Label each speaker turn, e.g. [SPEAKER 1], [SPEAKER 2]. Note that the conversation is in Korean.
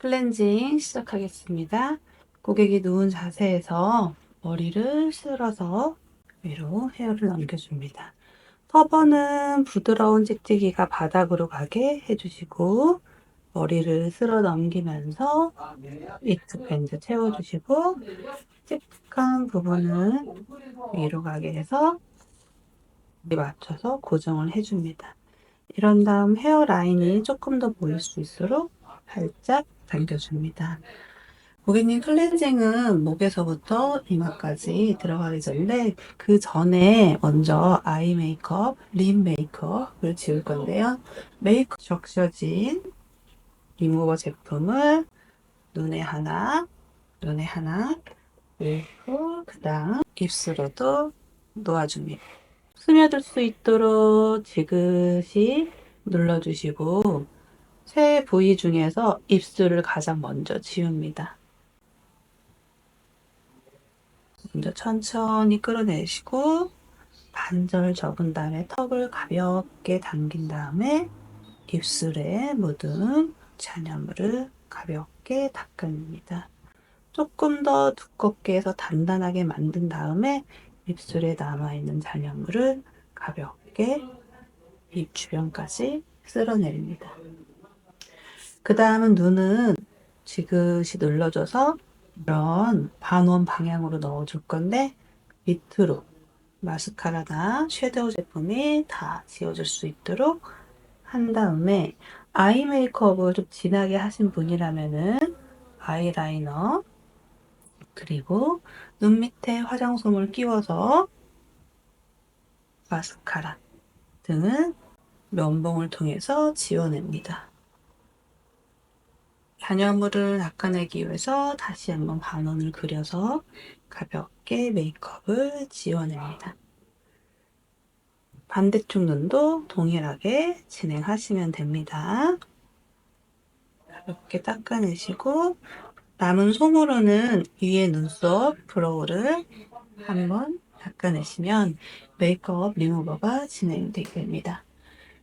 [SPEAKER 1] 클렌징 시작하겠습니다. 고객이 누운 자세에서 머리를 쓸어서 위로 헤어를 넘겨줍니다. 터번은 부드러운 찍찍이가 바닥으로 가게 해주시고 머리를 쓸어 넘기면서 위트 밴드 채워주시고 찍찍한 부분은 위로 가게 해서 맞춰서 고정을 해줍니다. 이런 다음 헤어라인이 조금 더 보일 수 있도록 살짝 당겨줍니다. 고객님 클렌징은 목에서부터 이마까지 들어가기 전에 그 전에 먼저 아이 메이크업, 립 메이크업을 지울 건데요. 메이크업 적셔진 리무버 제품을 눈에 하나, 눈에 하나, 그리고 그 다음 입술에도 놓아줍니다. 스며들 수 있도록 지그시 눌러주시고 세 부위 중에서 입술을 가장 먼저 지웁니다. 먼저 천천히 끌어내시고 반절 접은 다음에 턱을 가볍게 당긴 다음에 입술에 묻은 잔여물을 가볍게 닦아냅니다. 조금 더 두껍게 해서 단단하게 만든 다음에 입술에 남아있는 잔여물을 가볍게 입 주변까지 쓸어내립니다. 그 다음은 눈은 지그시 눌러줘서 이런 반원 방향으로 넣어줄 건데 밑으로 마스카라나 섀도우 제품이 다 지워질 수 있도록 한 다음에 아이 메이크업을 좀 진하게 하신 분이라면은 아이라이너 그리고 눈 밑에 화장솜을 끼워서 마스카라 등은 면봉을 통해서 지워냅니다. 잔여물을 닦아내기 위해서 다시 한번 반원을 그려서 가볍게 메이크업을 지워냅니다. 반대쪽 눈도 동일하게 진행하시면 됩니다. 가볍게 닦아내시고 남은 솜으로는 위에 눈썹, 브로우를 한번 닦아내시면 메이크업 리무버가 진행되게 됩니다.